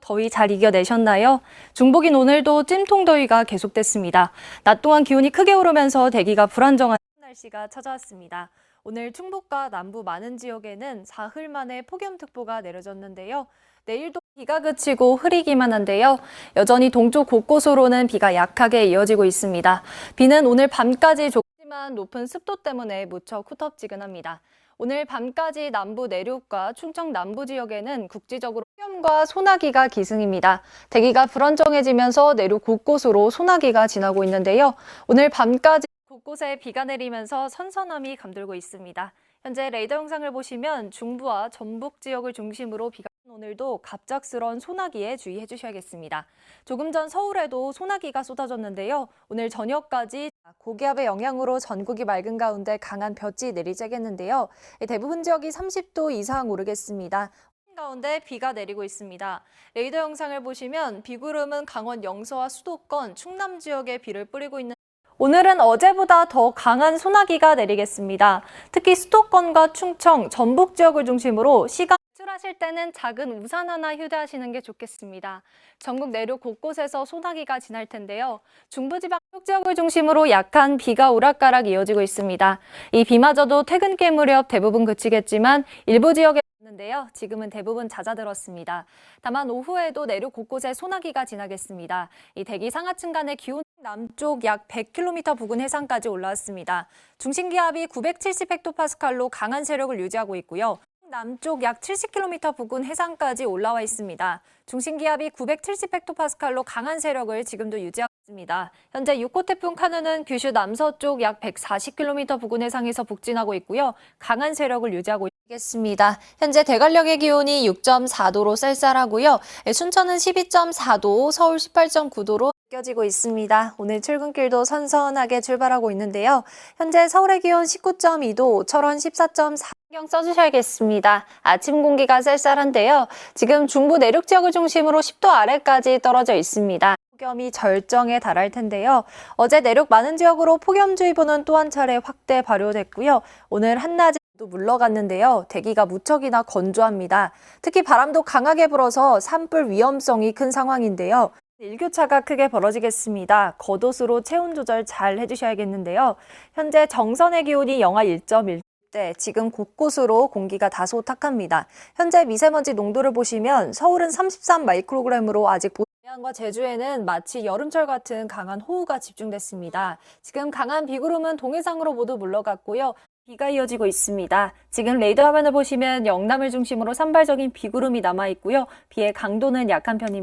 더위 잘 이겨내셨나요? 중복인 오늘도 찜통 더위가 계속됐습니다. 낮 동안 기온이 크게 오르면서 대기가 불안정한 날씨가 찾아왔습니다. 오늘 충북과 남부 많은 지역에는 사흘 만에 폭염특보가 내려졌는데요. 내일도 비가 그치고 흐리기만 한데요. 여전히 동쪽 곳곳으로는 비가 약하게 이어지고 있습니다. 비는 오늘 밤까지 좋지만 높은 습도 때문에 무척 후텁지근합니다. 오늘 밤까지 남부 내륙과 충청 남부 지역에는 국지적으로 폭염과 소나기가 기승입니다. 대기가 불안정해지면서 내륙 곳곳으로 소나기가 지나고 있는데요. 오늘 밤까지 곳곳에 비가 내리면서 선선함이 감돌고 있습니다. 현재 레이더 영상을 보시면 중부와 전북 지역을 중심으로 비가 오늘도 갑작스런 소나기에 주의해 주셔야겠습니다. 조금 전 서울에도 소나기가 쏟아졌는데요. 오늘 저녁까지 고기압의 영향으로 전국이 맑은 가운데 강한 볕이 내리쬐겠는데요. 대부분 지역이 30도 이상 오르겠습니다. 가운데 비가 내리고 있습니다. 레이더 영상을 보시면 비구름은 강원 영서와 수도권, 충남 지역에 비를 뿌리고 있는 오늘은 어제보다 더 강한 소나기가 내리겠습니다. 특히 수도권과 충청, 전북 지역을 중심으로 시간 출하실 때는 작은 우산 하나 휴대하시는 게 좋겠습니다. 전국 내륙 곳곳에서 소나기가 지날 텐데요. 중부지방 지역을 중심으로 약한 비가 오락가락 이어지고 있습니다. 이 비마저도 퇴근길 무렵 대부분 그치겠지만 일부 지역에 있는데요. 지금은 대부분 잦아들었습니다. 다만 오후에도 내륙 곳곳에 소나기가 지나겠습니다. 이 대기 상하층 간의 기온 남쪽 약 100km 부근 해상까지 올라왔습니다. 중심 기압이 970 헥토파스칼로 강한 세력을 유지하고 있고요. 남쪽 약 70km 부근 해상까지 올라와 있습니다. 중심 기압이 970 헥토파스칼로 강한 세력을 지금도 유지하고 있습니다. 현재 6호 태풍 카누는 규슈 남서쪽 약 140km 부근 해상에서 북진하고 있고요. 강한 세력을 유지하고 있겠습니다. 현재 대관령의 기온이 6.4도로 쌀쌀하고요. 순천은 12.4도, 서울 18.9도로 느껴지고 있습니다. 오늘 출근길도 선선하게 출발하고 있는데요. 현재 서울의 기온 19.2도, 철원 14.4도 신경 써주셔야겠습니다. 아침 공기가 쌀쌀한데요. 지금 중부 내륙 지역을 중심으로 10도 아래까지 떨어져 있습니다. 폭염이 절정에 달할 텐데요. 어제 내륙 많은 지역으로 폭염주의보는 또 한 차례 확대 발효됐고요. 오늘 한낮에 또 물러갔는데요. 대기가 무척이나 건조합니다. 특히 바람도 강하게 불어서 산불 위험성이 큰 상황인데요. 일교차가 크게 벌어지겠습니다. 겉옷으로 체온 조절 잘 해주셔야겠는데요. 현재 정선의 기온이 영하 1.1. 네, 지금 곳곳으로 공기가 다소 탁합니다. 현재 미세먼지 농도를 보시면 서울은 33 마이크로그램으로 아직 고양과 제주에는 마치 여름철 같은 강한 호우가 집중됐습니다. 지금 강한 비구름은 동해상으로 모두 물러갔고요. 비가 이어지고 있습니다. 지금 레이더 화면을 보시면 영남을 중심으로 산발적인 비구름이 남아 있고요. 비의 강도는 약한 편입니다.